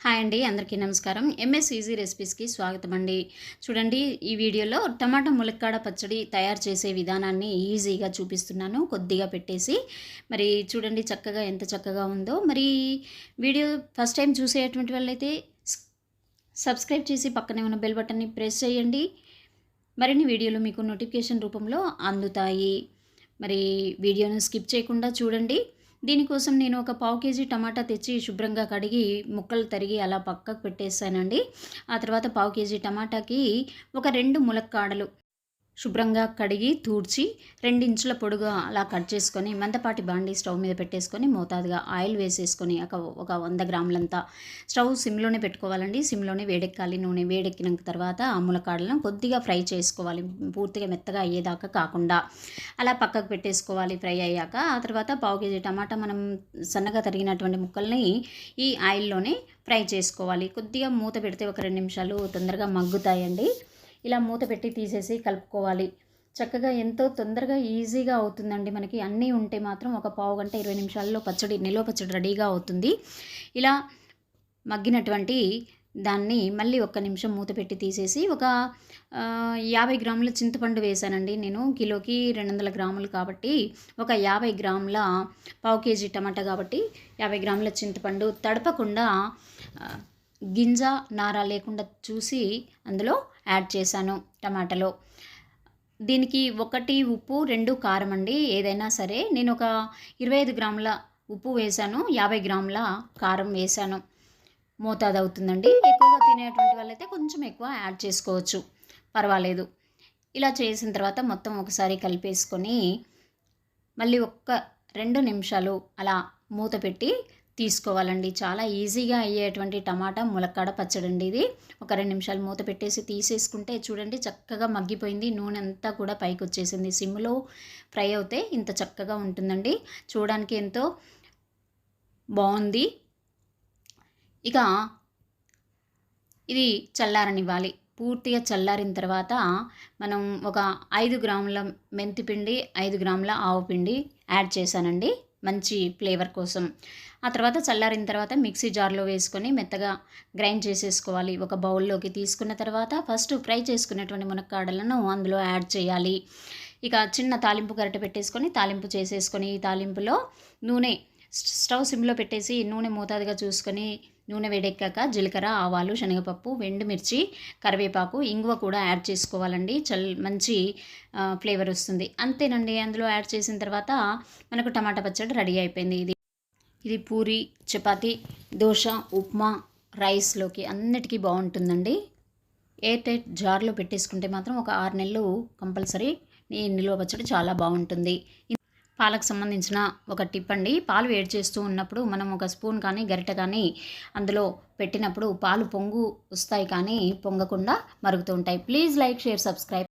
Hi అండి అందరికీ నమస్కారం. ఎంఎస్ ఈజీ రెసిపీస్కి స్వాగతం అండి. చూడండి ఈ వీడియోలో టమాటా ములక్కాడ పచ్చడి తయారు చేసే విధానాన్ని ఈజీగా చూపిస్తున్నాను కొద్దిగా పెట్టేసి. మరి చూడండి చక్కగా ఎంత చక్కగా ఉందో. మరి వీడియో ఫస్ట్ టైం చూసేటువంటి వాళ్ళైతే సబ్స్క్రైబ్ చేసి పక్కనే ఉన్న బెల్ బటన్ని ప్రెస్ చేయండి. మరిన్ని వీడియోలు మీకు నోటిఫికేషన్ రూపంలో అందుతాయి. మరి వీడియోను స్కిప్ చేయకుండా చూడండి. దీనికోసం నేను ఒక పావు కేజీ టమాటా తెచ్చి శుభ్రంగా కడిగి ముక్కలు తరిగి అలా పక్కకు పెట్టేశానండి. ఆ తర్వాత పావు కేజీ టమాటాకి ఒక రెండు ములక్కాడలు శుభ్రంగా కడిగి తూడ్చి రెండించుల పొడుగా అలా కట్ చేసుకొని మందపాటి బాండి స్టవ్ మీద పెట్టేసుకొని మోతాదుగా ఆయిల్ వేసేసుకొని ఒక ఒక వంద గ్రాములంతా స్టవ్ సిమ్లోనే పెట్టుకోవాలండి. సిమ్లోనే వేడెక్కాలి. నూనె వేడెక్కిన తర్వాత ఆ ములకాడలను కొద్దిగా ఫ్రై చేసుకోవాలి. పూర్తిగా మెత్తగా అయ్యేదాకా కాకుండా అలా పక్కకు పెట్టేసుకోవాలి ఫ్రై అయ్యాక. ఆ తర్వాత పావు కేజీ టమాటా మనం సన్నగా తరిగినటువంటి ముక్కల్ని ఈ ఆయిల్లోనే ఫ్రై చేసుకోవాలి. కొద్దిగా మూత పెడితే ఒక రెండు నిమిషాలు తొందరగా మగ్గుతాయండి. ఇలా మూత పెట్టి తీసేసి కలుపుకోవాలి. చక్కగా ఎంతో తొందరగా ఈజీగా అవుతుందండి మనకి. అన్నీ ఉంటే మాత్రం ఒక పావు గంట ఇరవై నిమిషాల్లో పచ్చడి నిల్వ పచ్చడి రెడీగా అవుతుంది. ఇలా మగ్గినటువంటి దాన్ని మళ్ళీ ఒక్క నిమిషం మూత పెట్టి తీసేసి ఒక యాభై గ్రాముల చింతపండు వేసానండి నేను. కిలోకి రెండు వందల గ్రాములు కాబట్టి ఒక యాభై గ్రాముల పావు కేజీ టమాటా కాబట్టి యాభై గ్రాముల చింతపండు తడపకుండా గింజ నార లేకుండా చూసి అందులో యాడ్ చేశాను టమాటాలో. దీనికి ఒకటి ఉప్పు రెండు కారం అండి. ఏదైనా సరే నేను ఒక ఇరవై ఐదు గ్రాముల ఉప్పు వేశాను యాభై గ్రాముల కారం వేశాను. మోతాదు అవుతుందండి ఎక్కువగా తినేటువంటి వాళ్ళైతే కొంచెం ఎక్కువ యాడ్ చేసుకోవచ్చు. పర్వాలేదు. ఇలా చేసిన తర్వాత మొత్తం ఒకసారి కలిపేసుకొని మళ్ళీ ఒక్క రెండు నిమిషాలు అలా మూత పెట్టి తీసుకోవాలండి. చాలా ఈజీగా అయ్యేటువంటి టమాటా ములక్కాడ పచ్చడి అండి ఇది. ఒక రెండు నిమిషాలు మూత పెట్టేసి తీసేసుకుంటే చూడండి చక్కగా మగ్గిపోయింది. నూనె అంతా కూడా పైకి వచ్చేసింది సిమ్లో ఫ్రై అవుతే ఇంత చక్కగా ఉంటుందండి. చూడడానికి ఎంతో బాగుంది. ఇక ఇది చల్లారనివ్వాలి. పూర్తిగా చల్లారిన తర్వాత మనం ఒక ఐదు గ్రాముల మెంతిపిండి ఐదు గ్రాముల ఆవు పిండి యాడ్ చేశానండి. మంచి ఫ్లేవర్ కోసం. ఆ తర్వాత చల్లారిన తర్వాత మిక్సీ జార్లో వేసుకొని మెత్తగా గ్రైండ్ చేసేసుకోవాలి. ఒక బౌల్లోకి తీసుకున్న తర్వాత ఫస్ట్ ఫ్రై చేసుకున్నటువంటి మునక్కాడలను అందులో యాడ్ చేయాలి. ఇక చిన్న తాలింపు గరిటె పెట్టేసుకొని తాలింపు చేసేసుకొని ఈ తాలింపులో నూనె స్టవ్ సిమ్లో పెట్టేసి నూనె మోతాదుగా చూసుకొని నూనె వేడెక్కాక జీలకర్ర ఆవాలు శనగపప్పు వెండుమిర్చి కరివేపాకు ఇంగువ కూడా యాడ్ చేసుకోవాలండి. చల్ మంచి ఫ్లేవర్ వస్తుంది. అంతేనండి. అందులో యాడ్ చేసిన తర్వాత మనకు టమాటా పచ్చడి రెడీ అయిపోయింది. ఇది ఇది పూరి చపాతి దోశ ఉప్మా రైస్లోకి అన్నిటికీ బాగుంటుందండి. ఎయిర్ టైట్ జార్లో పెట్టేసుకుంటే మాత్రం ఒక ఆరు నెలలు కంపల్సరీ ఈ నిల్వ పచ్చడి చాలా బాగుంటుంది. పాలకు సంబంధించిన ఒక టిప్ అండి. పాలు వేడి చేస్తూ ఉన్నప్పుడు మనం ఒక స్పూన్ కానీ గరిటె కానీ అందులో పెట్టినప్పుడు పాలు పొంగు వస్తాయి కానీ పొంగకుండా మరుగుతూ ఉంటాయి. Please like share subscribe.